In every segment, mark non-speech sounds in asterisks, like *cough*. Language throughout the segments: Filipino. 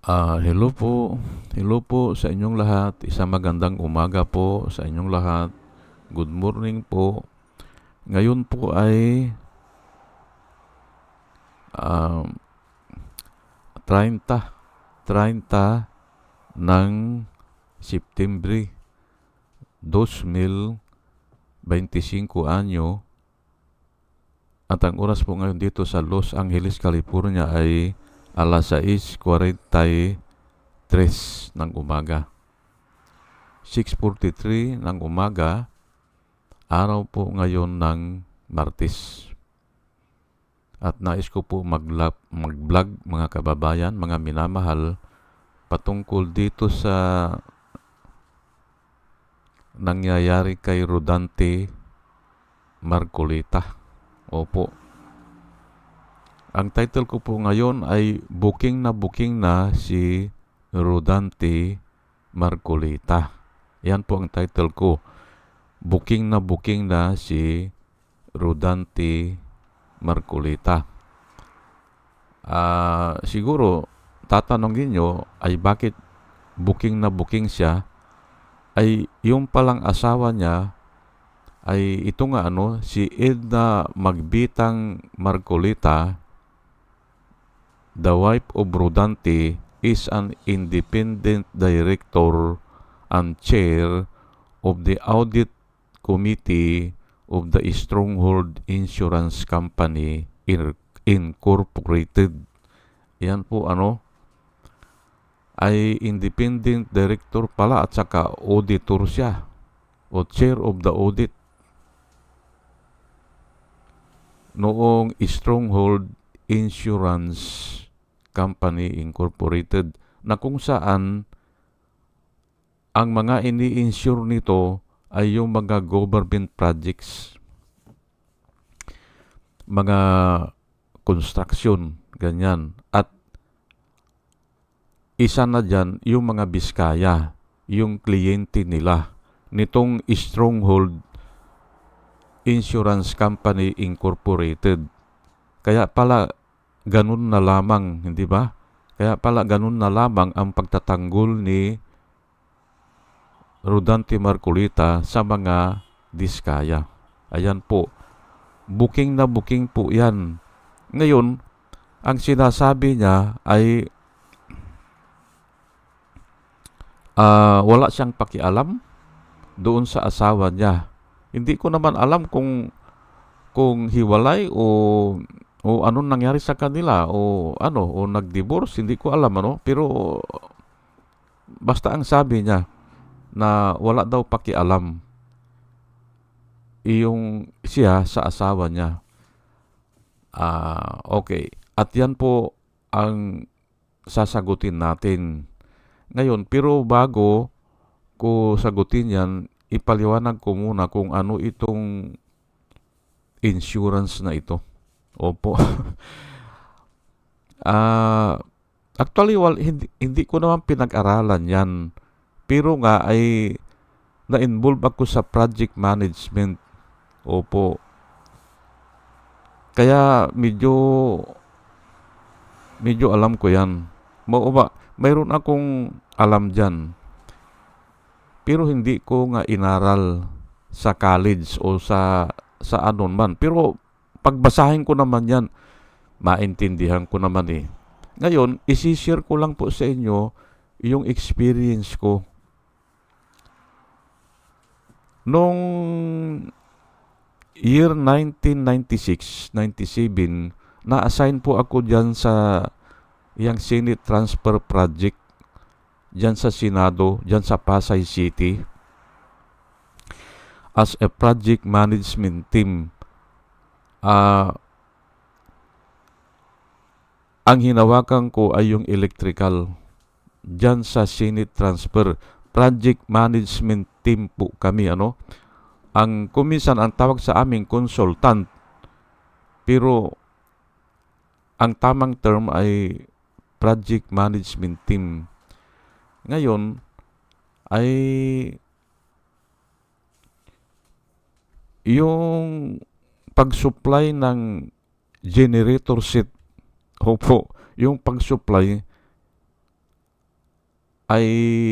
Ah, hello po. Hello po sa inyong lahat. Isang magandang umaga po sa inyong lahat. Good morning po. Ngayon po ay um, 30 30 ng September 2025 anyo at ang oras po ngayon dito sa Los Angeles, California ay alas 6.43 ng umaga. 6.43 ng umaga, araw po ngayon ng Martes. At nais ko po mag-vlog mga kababayan, mga minamahal, patungkol dito sa nangyayari kay Rodante Marcolita. Opo. Ang title ko po ngayon ay Booking na Booking na si Rodante Marcolita. Yan po ang title ko. Booking na booking na si Rodante Marcolita. Uh, siguro, tatanungin nyo ay bakit booking na booking siya ay yung palang asawa niya ay ito nga ano, si Edna Magbitang Marcolita, the wife of Rodante, is an independent director and chair of the audit committee of the Stronghold Insurance Company Incorporated. Yan po ano, ay independent director pala at saka auditor siya o chair of the audit noong Stronghold Insurance Company Incorporated na kung saan ang mga ini-insure nito ay yung mga government projects, mga construction, ganyan. At isa na dyan yung mga Biskaya, yung kliyente nila nitong Stronghold Insurance Company Incorporated. Kaya pala ganun na lamang, hindi ba? Kaya pala ganun na lamang ang pagtatanggol ni Rodante Marcolita sa mga diskaya. Ayan po. Booking na booking po yan. Ngayon, ang sinasabi niya ay uh, wala siyang pakialam doon sa asawa niya hindi ko naman alam kung kung hiwalay o o anong nangyari sa kanila? O ano? O nag-divorce? Hindi ko alam ano? Pero basta ang sabi niya na wala daw pakialam. Iyong siya sa asawa niya. Ah uh, okay. At yan po ang sasagutin natin. Ngayon pero bago ko sagutin yan ipaliwanag ko muna kung ano itong insurance na ito. Opo. uh, *laughs* actually, well, hindi, hindi ko naman pinag-aralan yan. Pero nga ay na-involve ako sa project management. Opo. Kaya medyo medyo alam ko yan. Mo ba, mayroon akong alam dyan pero hindi ko nga inaral sa college o sa sa anon man. Pero pagbasahin ko naman yan, maintindihan ko naman eh. Ngayon, isi-share ko lang po sa inyo yung experience ko. Nung year 1996-97, na-assign po ako dyan sa yung Senate Transfer Project dyan sa Senado, dyan sa Pasay City as a project management team. Uh, ang hinawakan ko ay yung electrical. Dyan sa Senate Transfer Project Management Team po kami ano? Ang kuminsan ang tawag sa aming consultant pero ang tamang term ay project management team. Ngayon, ay yung pag-supply ng generator set, opo, yung pag-supply ay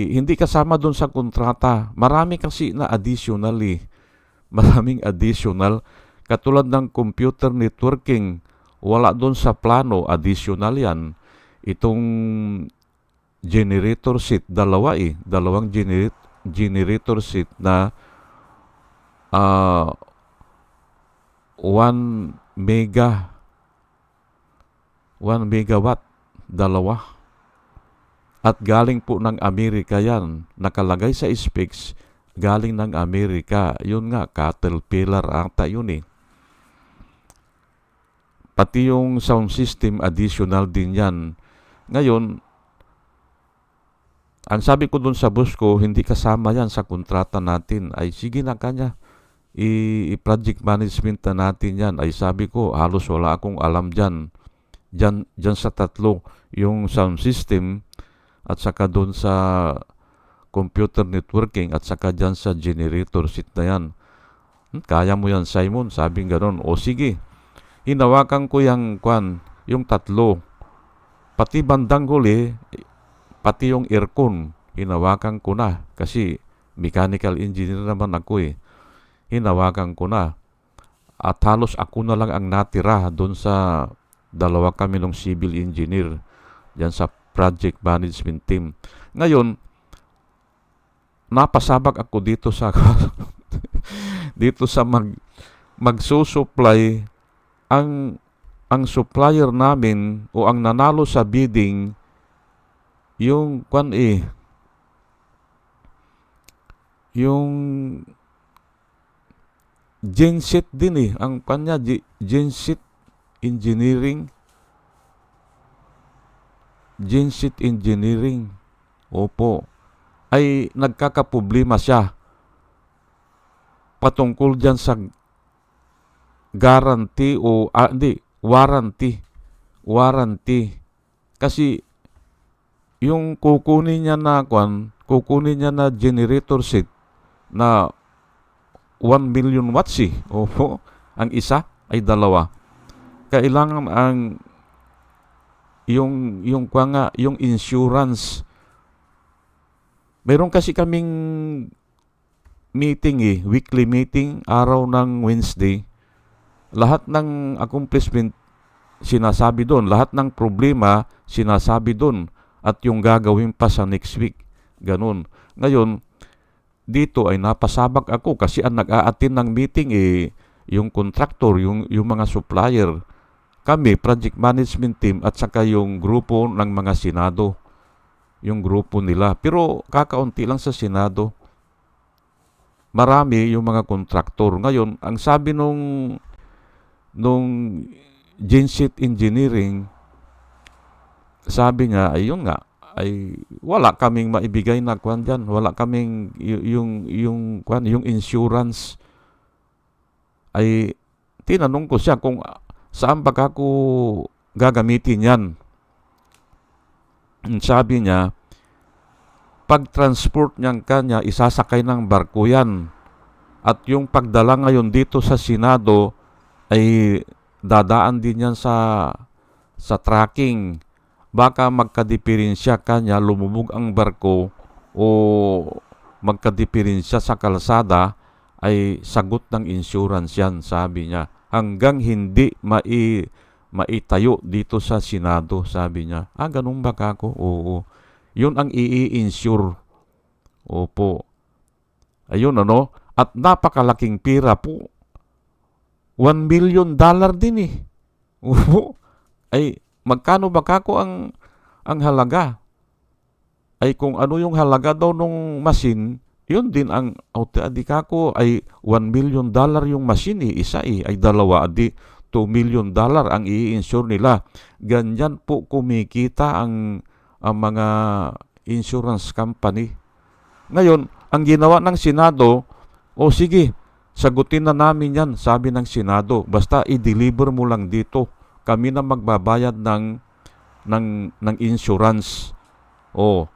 hindi kasama doon sa kontrata. Marami kasi na additional eh. *laughs* Maraming additional. Katulad ng computer networking, wala doon sa plano, additional yan. Itong generator seat, dalawa eh. Dalawang gener- generator seat na uh, 1 mega 1 megawatt, dalawa. At galing po ng Amerika yan. Nakalagay sa specs, galing ng Amerika. Yun nga, Caterpillar ata yun eh. Pati yung sound system, additional din yan. Ngayon, ang sabi ko dun sa boss ko, hindi kasama yan sa kontrata natin. Ay sige na kanya, i-project management na natin yan. Ay sabi ko, halos wala akong alam dyan dyan, dyan sa tatlo, yung sound system at saka doon sa computer networking at saka dyan sa generator seat na yan. Hmm, kaya mo yan Simon, sabing ganon. O sige, hinawakan ko yung kwan, yung tatlo. Pati bandang huli, pati yung aircon, hinawakan ko na. Kasi mechanical engineer naman ako eh. Hinawakan ko na. At halos ako na lang ang natira doon sa Dalawa kami ng civil engineer diyan sa project management team. Ngayon, napasabak ako dito sa *laughs* dito sa mag magsusupply ang ang supplier namin o ang nanalo sa bidding yung kwan eh yung genset din eh ang kanya genset Engineering. Genset Engineering. Opo. Ay nagkakaproblema siya patungkol dyan sa guarantee o ah, hindi, warranty. Warranty. Kasi yung kukunin niya na kwan, kukunin niya na generator set na 1 million watts eh. Opo. Ang isa ay dalawa kailangan ang yung yung kwa nga, yung insurance. Meron kasi kaming meeting eh, weekly meeting, araw ng Wednesday. Lahat ng accomplishment sinasabi doon, lahat ng problema sinasabi doon at yung gagawin pa sa next week. Ganun. Ngayon, dito ay napasabak ako kasi ang nag-aatin ng meeting eh, yung contractor, yung, yung mga supplier kami, project management team at saka yung grupo ng mga Senado. Yung grupo nila. Pero kakaunti lang sa Senado. Marami yung mga kontraktor. Ngayon, ang sabi nung nung Genset Engineering, sabi niya, ayun nga, ay wala kaming maibigay na kwan diyan. Wala kaming yung yung kwan, yung insurance ay tinanong ko siya kung saan ba ako gagamitin yan? Sabi niya, pag-transport niyang kanya, isasakay ng barko yan. At yung pagdala ngayon dito sa Senado ay dadaan din yan sa sa tracking. Baka magkadiferensya kanya, lumubog ang barko o magkadiferensya sa kalsada ay sagot ng insurance yan, sabi niya hanggang hindi mai maitayo dito sa Senado, sabi niya. Ah, ganun ba kako? Oo. Yun ang i-insure. Opo. Ayun ano. At napakalaking pira po. 1 million dollar din eh. *laughs* Oo. Ay, magkano ba kako ang, ang halaga? Ay kung ano yung halaga daw nung machine, yun din ang adi kako ay 1 million dollar yung machine eh, isa eh, ay dalawa adi 2 million dollar ang i-insure nila. Ganyan po kumikita ang, ang mga insurance company. Ngayon, ang ginawa ng Senado, o sige, sagutin na namin yan, sabi ng Senado. Basta i-deliver mo lang dito. Kami na magbabayad ng, ng, ng insurance. O,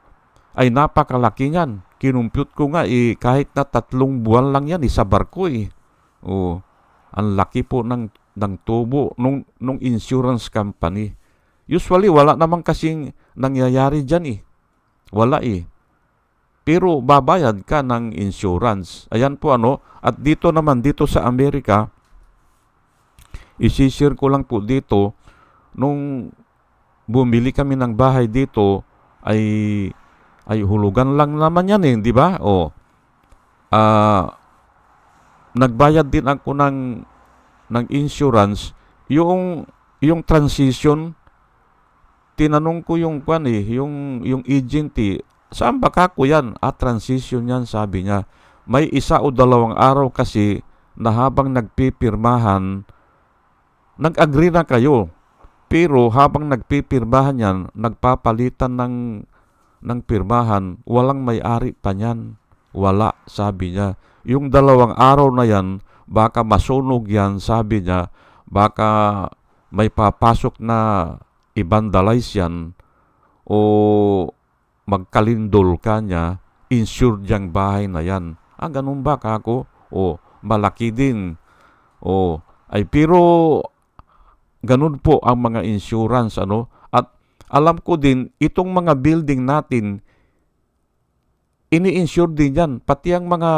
ay napakalaki niyan kinumpute ko nga, eh, kahit na tatlong buwan lang yan, isa barko eh. Oh, ang laki po ng, ng tubo nung, nung insurance company. Usually, wala naman kasing nangyayari dyan eh. Wala eh. pero babayad ka ng insurance. Ayan po ano. At dito naman, dito sa Amerika, isishare ko lang po dito, nung bumili kami ng bahay dito, ay ay hulugan lang naman yan eh, di ba? O, ah, nagbayad din ako ng ng insurance, yung yung transition tinanong ko yung kwan eh, yung yung agent eh, saan ba kako yan? Ah, transition yan, sabi niya. May isa o dalawang araw kasi na habang nagpipirmahan, nag-agree na kayo. Pero habang nagpipirmahan yan, nagpapalitan ng ng pirmahan, walang may-ari pa niyan. Wala, sabi niya. Yung dalawang araw na yan, baka masunog yan, sabi niya. Baka may papasok na i-vandalize yan o magkalindol ka niya, insured yung bahay na yan. Ah, ganun ba kako? O, malaki din. O, ay pero ganun po ang mga insurance ano? At alam ko din itong mga building natin ini-insure din yan pati ang mga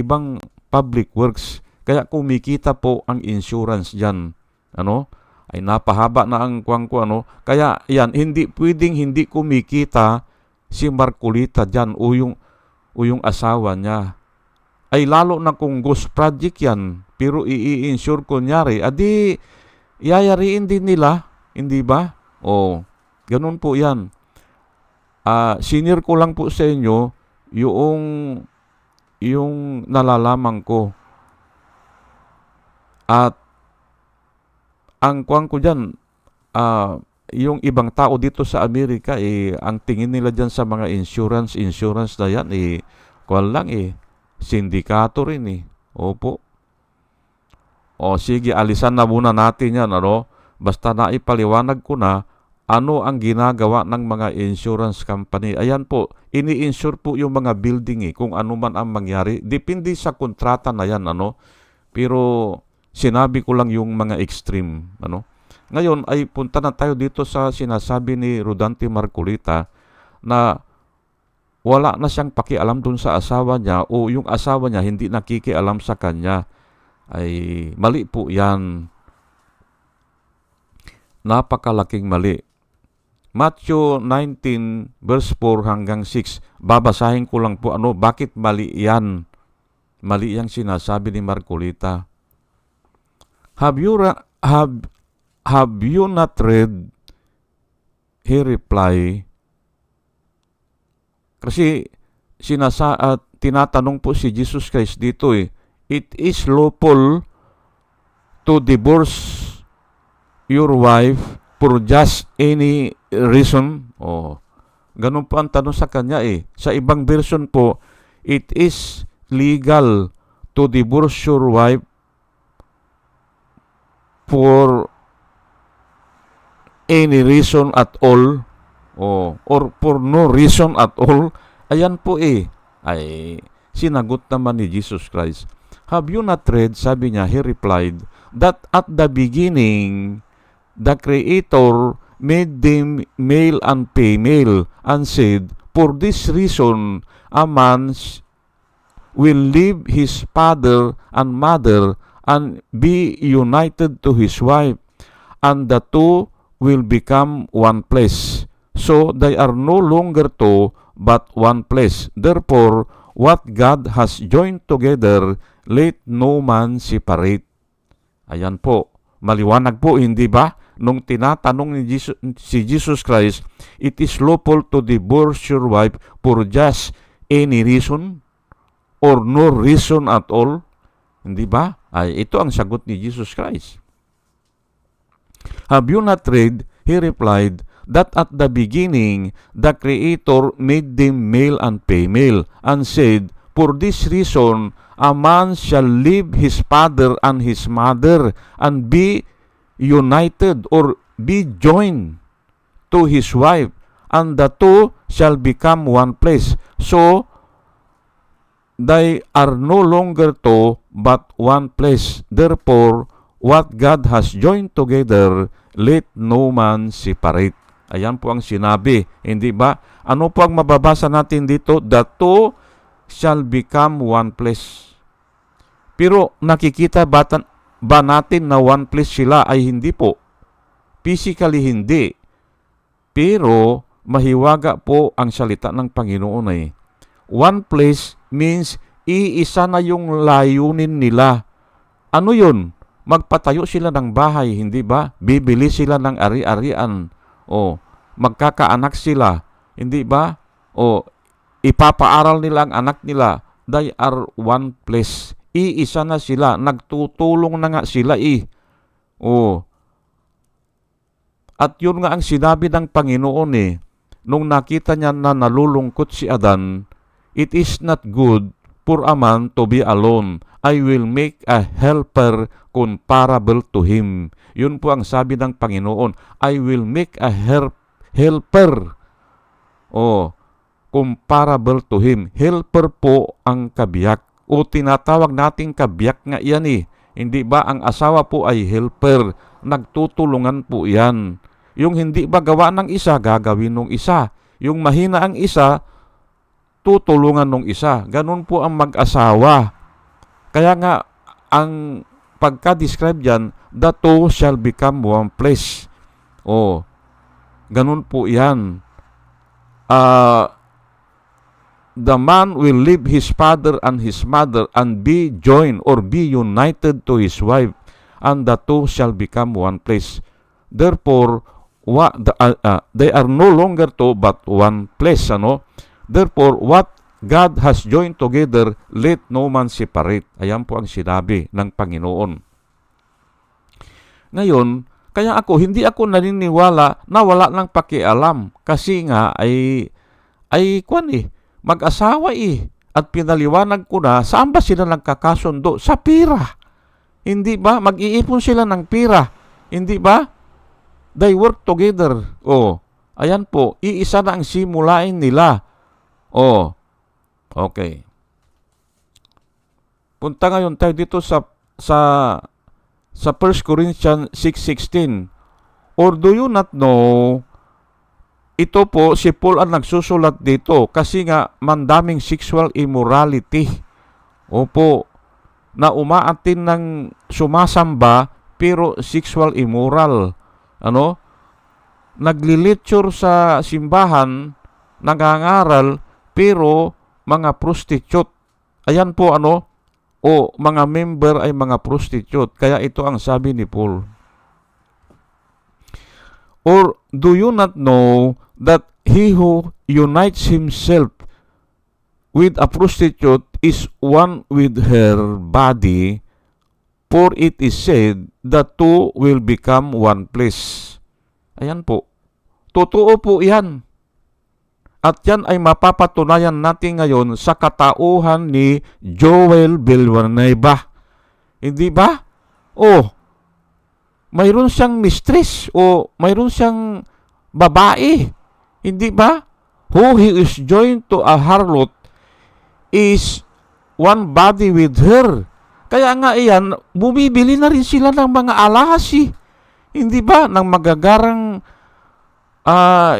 ibang public works. Kaya kumikita po ang insurance diyan ano? Ay napahaba na ang kuwang ko ano? Kaya yan hindi pwedeng hindi kumikita si Marcolita diyan o yung o yung asawa niya. Ay lalo na kung ghost project yan pero i-insure kunyari adi yayariin din nila, hindi ba? O, ganun po yan. Uh, senior ko lang po sa inyo yung yung nalalaman ko. At ang kuwang ko dyan, uh, yung ibang tao dito sa Amerika, eh, ang tingin nila dyan sa mga insurance, insurance na yan, eh, kuwan lang eh, sindikato rin eh. Opo. O sige, alisan na muna natin yan, ano? Basta naipaliwanag ko na ano ang ginagawa ng mga insurance company. Ayan po, ini-insure po yung mga building eh, kung ano man ang mangyari. Depende sa kontrata na yan, ano? Pero sinabi ko lang yung mga extreme, ano? Ngayon ay punta na tayo dito sa sinasabi ni Rodante Marcolita na wala na siyang pakialam dun sa asawa niya o yung asawa niya hindi nakikialam sa kanya ay mali po yan. Napakalaking mali. Matthew 19 verse 4 hanggang 6. Babasahin ko lang po ano, bakit mali yan? Mali yang sinasabi ni Marcolita. Have you, have, have you not read? He reply, kasi sinasa at tinatanong po si Jesus Christ dito eh, it is lawful to divorce your wife for just any reason. Oh, ganun po ang tanong sa kanya eh. Sa ibang version po, it is legal to divorce your wife for any reason at all oh, or for no reason at all. Ayan po eh. Ay, sinagot naman ni Jesus Christ. Have you not read, sabi niya, he replied, that at the beginning, the Creator made them male and female, and said, For this reason, a man will leave his father and mother and be united to his wife, and the two will become one place. So they are no longer two, but one place. Therefore, what God has joined together, let no man separate. Ayan po. Maliwanag po, hindi ba? Nung tinatanong ni Jesus, si Jesus Christ, it is lawful to divorce your wife for just any reason or no reason at all. Hindi ba? Ay, ito ang sagot ni Jesus Christ. Have you not read? He replied, that at the beginning the Creator made them male and female, and said, For this reason a man shall leave his father and his mother and be united or be joined to his wife, and the two shall become one place. So, they are no longer two, but one place. Therefore, what God has joined together, let no man separate. Ayan po ang sinabi. Hindi ba? Ano po ang mababasa natin dito? The two shall become one flesh. Pero nakikita ba, ba natin na one flesh sila ay hindi po? Physically hindi. Pero mahiwaga po ang salita ng Panginoon ay one flesh means iisa na yung layunin nila. Ano yun? Magpatayo sila ng bahay, hindi ba? Bibili sila ng ari-arian. O magkakaanak sila, hindi ba? O ipapaaral nila ang anak nila. They are one flesh. Iisa na sila. Nagtutulong na nga sila eh. O at yun nga ang sinabi ng Panginoon eh. Nung nakita niya na nalulungkot si Adan, It is not good for a man to be alone. I will make a helper comparable to him. Yun po ang sabi ng Panginoon. I will make a help, helper. Oh, comparable to him. Helper po ang kabiyak. O tinatawag nating kabiyak nga yan eh. Hindi ba ang asawa po ay helper? Nagtutulungan po yan. Yung hindi ba gawa ng isa, gagawin ng isa. Yung mahina ang isa, tutulungan ng isa. Ganun po ang mag-asawa. Kaya nga, ang pagka-describe dyan, the two shall become one flesh. O, ganun po yan. Uh, the man will leave his father and his mother and be joined or be united to his wife, and the two shall become one flesh. Therefore, what the, uh, uh, they are no longer two but one flesh, ano? Therefore, what God has joined together, let no man separate. Ayan po ang sinabi ng Panginoon. Ngayon, kaya ako, hindi ako naniniwala na wala lang pakialam. Kasi nga, ay, ay, kwan eh, mag-asawa eh. At pinaliwanag ko na, saan ba sila nagkakasundo? Sa pira. Hindi ba? Mag-iipon sila ng pira. Hindi ba? They work together. Oh, ayan po, iisa na ang simulain nila. Oh, okay. Punta ngayon tayo dito sa sa sa 1 Corinthians 6.16. Or do you not know, ito po, si Paul ang nagsusulat dito kasi nga mandaming sexual immorality. Opo, na umaatin ng sumasamba pero sexual immoral. Ano? Naglilitsure sa simbahan, nangangaral, pero mga prostitute. Ayan po ano, o mga member ay mga prostitute. Kaya ito ang sabi ni Paul. Or do you not know that he who unites himself with a prostitute is one with her body, for it is said, the two will become one flesh. Ayan po. Totoo po yan. At yan ay mapapatunayan natin ngayon sa katauhan ni Joel Villanueva. Hindi ba? Oh, mayroon siyang mistress o mayroon siyang babae. Hindi ba? Who he is joined to a harlot is one body with her. Kaya nga iyan, bumibili na rin sila ng mga alahas eh. Hindi ba? Ng magagarang uh,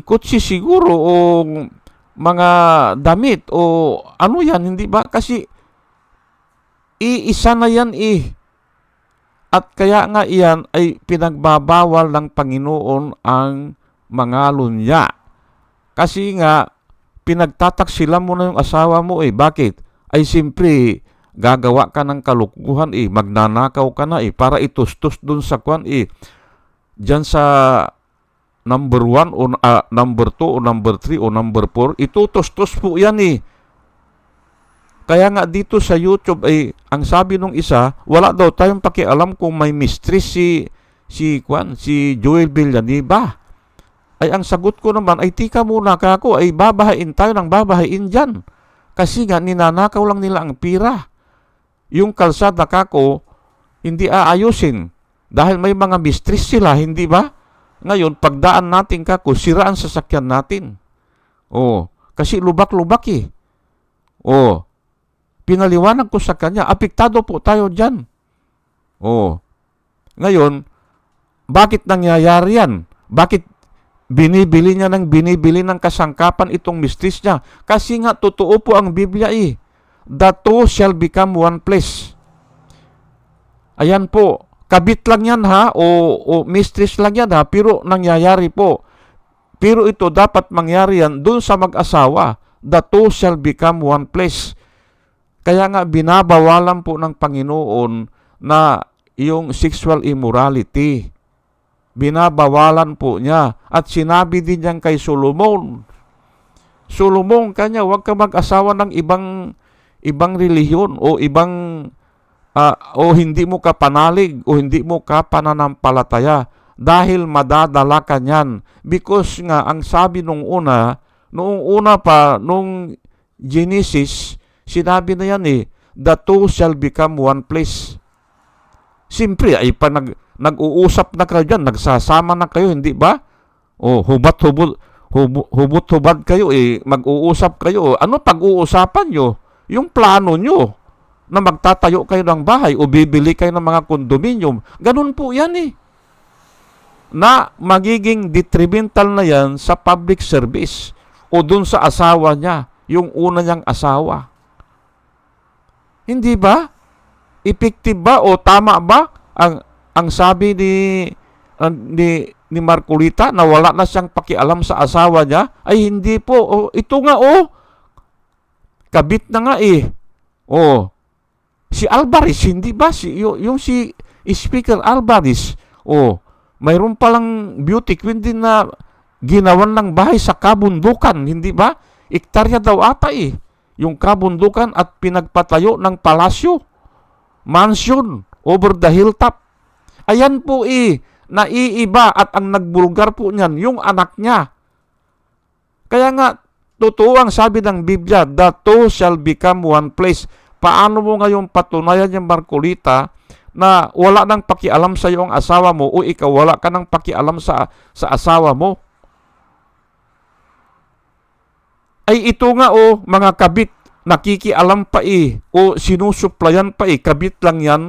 ikutsi siguro o mga damit o ano yan, hindi ba? Kasi iisa na yan eh. At kaya nga iyan ay pinagbabawal ng Panginoon ang mga lunya. Kasi nga, pinagtataksila mo na yung asawa mo eh. Bakit? Ay simpre, gagawa ka ng kalukuhan eh. Magnanakaw ka na eh. Para itustos dun sa kwan eh. Diyan sa number 1 o uh, number 2 o number 3 o number 4, itutustos po yan eh. Kaya nga dito sa YouTube ay ang sabi nung isa, wala daw tayong pakialam kung may mistress si si Kwan, si Joel Villanueva. Ay ang sagot ko naman ay tika muna ka ako ay babahain tayo ng babahain diyan. Kasi nga ninanakaw lang nila ang pira. Yung kalsada kako hindi aayusin dahil may mga mistress sila, hindi ba? Ngayon, pagdaan natin kako, sira ang sasakyan natin. Oh, kasi lubak-lubak eh. Oh, pinaliwanag ko sa kanya, apektado po tayo dyan. Oh. Ngayon, bakit nangyayari yan? Bakit binibili niya ng binibili ng kasangkapan itong mistress niya. Kasi nga, totoo po ang Biblia eh. The two shall become one flesh. Ayan po. Kabit lang yan ha, o, o mistress lang yan ha, pero nangyayari po. Pero ito dapat mangyari yan dun sa mag-asawa. The two shall become one flesh. Kaya nga binabawalan po ng Panginoon na yung sexual immorality. Binabawalan po niya. At sinabi din niyan kay Solomon. Solomon, kanya, huwag ka mag-asawa ng ibang ibang relihiyon o ibang ah, o hindi mo ka panalig o hindi mo ka pananampalataya dahil madadala ka niyan. Because nga, ang sabi nung una, noong una pa, nung Genesis, sinabi na yan eh, the two shall become one flesh. Siyempre, ay pa nag, nag-uusap na kayo dyan, nagsasama na kayo, hindi ba? O, hubat-hubot, hubot-hubad kayo eh, mag-uusap kayo. Ano pag-uusapan nyo? Yung plano nyo na magtatayo kayo ng bahay o bibili kayo ng mga kondominium. Ganun po yan eh. Na magiging detrimental na yan sa public service o dun sa asawa niya, yung una niyang asawa. Hindi ba? Effective ba o tama ba ang ang sabi ni ni ni Marcolita na wala na siyang pakialam sa asawa niya ay hindi po oh, ito nga oh kabit na nga eh oh si Alvarez hindi ba? Si yung, si Speaker Alvarez oh mayroon palang beauty queen din na ginawan ng bahay sa kabundukan hindi ba? Iktarya daw ata eh yung kabundukan at pinagpatayo ng palasyo mansion over the hilltop. Ayan po eh naiiba at ang nagbulgar po niyan yung anak niya. Kaya nga totoo ang sabi ng Biblia the two shall become one place paano mo ngayon patunayan yung Marcolita na wala nang pakialam sa iyo ang asawa mo o ikaw wala ka nang pakialam sa sa asawa mo? Ay ito nga o mga kabit nakikialam pa eh o sinusuplayan pa eh kabit lang yan.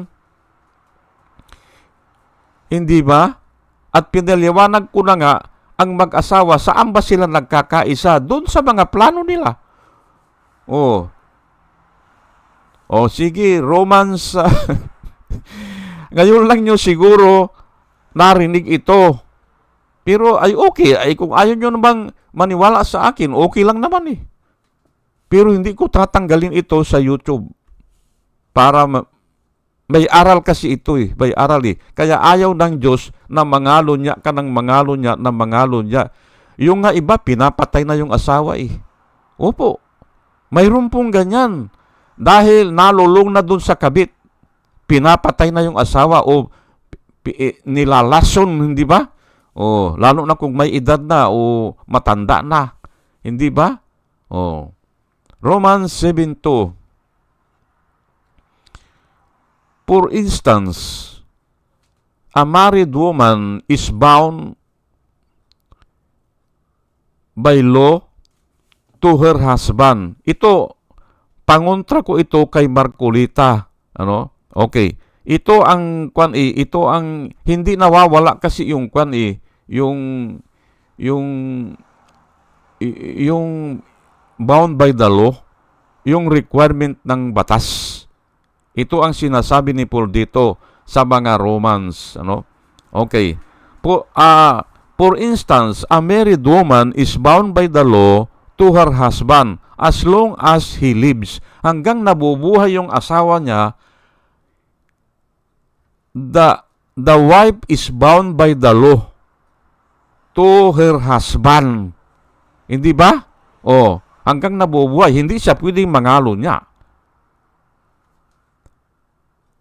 Hindi ba? At pinaliwanag ko na nga ang mag-asawa saan ba sila nagkakaisa? Doon sa mga plano nila. Oh oh sige Romans *laughs* ngayon lang nyo siguro narinig ito pero ay okay ay kung ayaw nyo namang maniwala sa akin okay lang naman eh pero hindi ko tatanggalin ito sa YouTube para ma- may aral kasi ito eh. May aral eh. Kaya ayaw ng Diyos na mangalo niya ka ng mangalo niya na mangalo niya. Yung nga iba, pinapatay na yung asawa eh. Opo. Mayroon pong ganyan. Dahil nalulong na dun sa kabit. Pinapatay na yung asawa o eh, nilalason, hindi ba? O, lalo na kung may edad na o matanda na. Hindi ba? O, Romans 7.2 For instance, a married woman is bound by law to her husband. Ito, pangontra ko ito kay Marcolita. Ano? Okay. Ito ang kwan eh, ito ang hindi nawawala kasi yung kwan eh, yung yung yung bound by the law, yung requirement ng batas. Ito ang sinasabi ni Paul dito sa mga Romans, ano? Okay. Po, ah, for instance, a married woman is bound by the law to her husband as long as he lives. Hanggang nabubuhay yung asawa niya, the the wife is bound by the law to her husband. Hindi ba? Oh, hanggang nabubuhay, hindi siya pwedeng mangalo niya.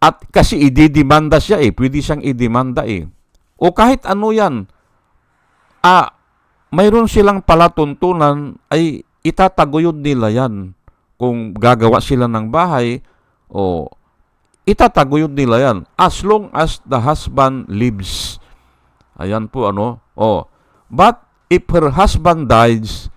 At kasi ididemanda siya eh, pwede siyang idemanda eh. O kahit ano yan, ah, mayroon silang palatuntunan ay itataguyod nila yan. Kung gagawa sila ng bahay, o itataguyod nila yan. As long as the husband lives. Ayan po ano. O, but if her husband dies,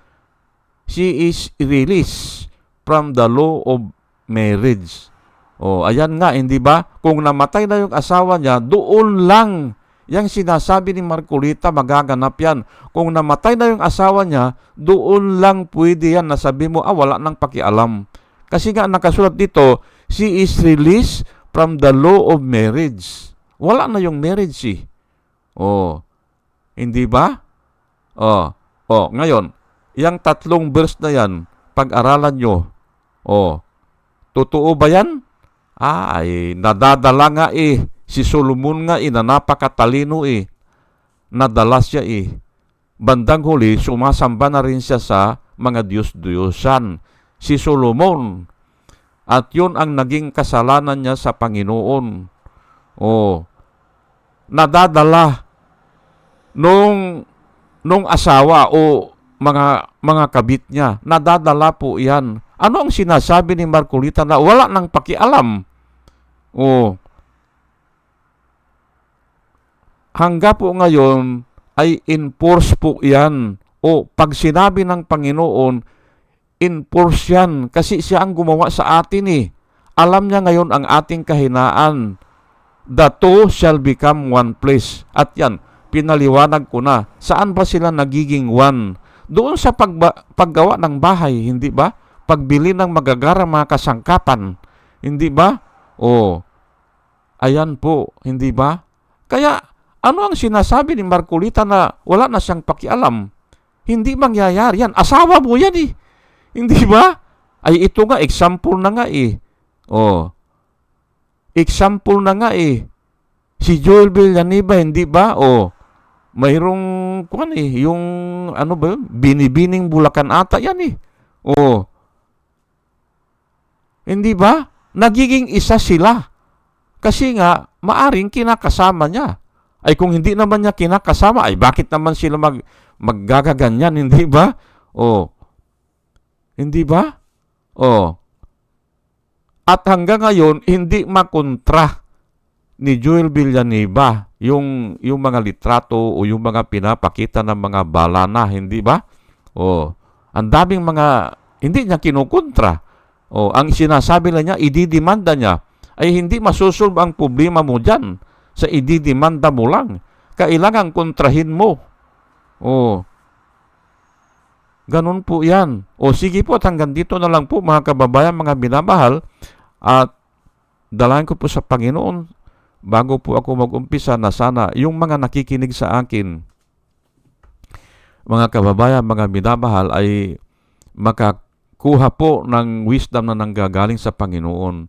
she is released from the law of marriage. Oh, ayan nga, hindi ba? Kung namatay na yung asawa niya, doon lang Yang sinasabi ni Marcolita, magaganap yan. Kung namatay na yung asawa niya, doon lang pwede yan. Nasabi mo, ah, wala nang pakialam. Kasi nga nakasulat dito, she is released from the law of marriage. Wala na yung marriage eh. Oh. Hindi ba? Oh. Oh, ngayon, yung tatlong verse na yan, pag-aralan nyo. Oh. Totoo ba yan? Ay, nadadala nga eh. Si Solomon nga eh, na napakatalino eh. Nadala siya eh. Bandang huli, sumasamba na rin siya sa mga Diyos-Diyosan. Si Solomon. At yun ang naging kasalanan niya sa Panginoon. Oh. Nadadala nung nung asawa o mga mga kabit niya. Nadadala po 'yan. Ano ang sinasabi ni Marcolita na wala nang pakialam? Oh. Hangga po ngayon ay enforce po 'yan. O pag sinabi ng Panginoon, enforce yan kasi siya ang gumawa sa atin eh. Alam niya ngayon ang ating kahinaan. The two shall become one place. At yan, pinaliwanag ko na. Saan ba sila nagiging one? Doon sa pagba- paggawa ng bahay, hindi ba? Pagbili ng magagarang mga kasangkapan, hindi ba? O, ayan po, hindi ba? Kaya, ano ang sinasabi ni Marcolita na wala na siyang pakialam? Hindi mangyayari yan. Asawa mo yan eh. Hindi ba? Ay ito nga, example na nga eh. Oh. Example na nga eh. Si Joel Villanueva, hindi ba? Oh. Mayroong, kuan eh, yung, ano ba yun? Binibining Bulacan ata yan eh. Oh. Hindi ba? Nagiging isa sila. Kasi nga, maaring kinakasama niya. Ay kung hindi naman niya kinakasama, ay bakit naman sila mag, maggagaganyan, hindi ba? Oh. Hindi ba? Oh. At hanggang ngayon, hindi makontra ni Joel Villanueva yung, yung mga litrato o yung mga pinapakita ng mga balana, hindi ba? Oh. Ang daming mga, hindi niya kinukontra. Oh, ang sinasabi lang niya, ididimanda niya, ay hindi masusolve ang problema mo dyan sa ididimanda mo lang. Kailangan kontrahin mo. Oh. Ganun po yan. O sige po at hanggang dito na lang po mga kababayan, mga binamahal. At dalayan ko po sa Panginoon bago po ako mag-umpisa na sana yung mga nakikinig sa akin, mga kababayan, mga binamahal ay makakuha po ng wisdom na nanggagaling sa Panginoon.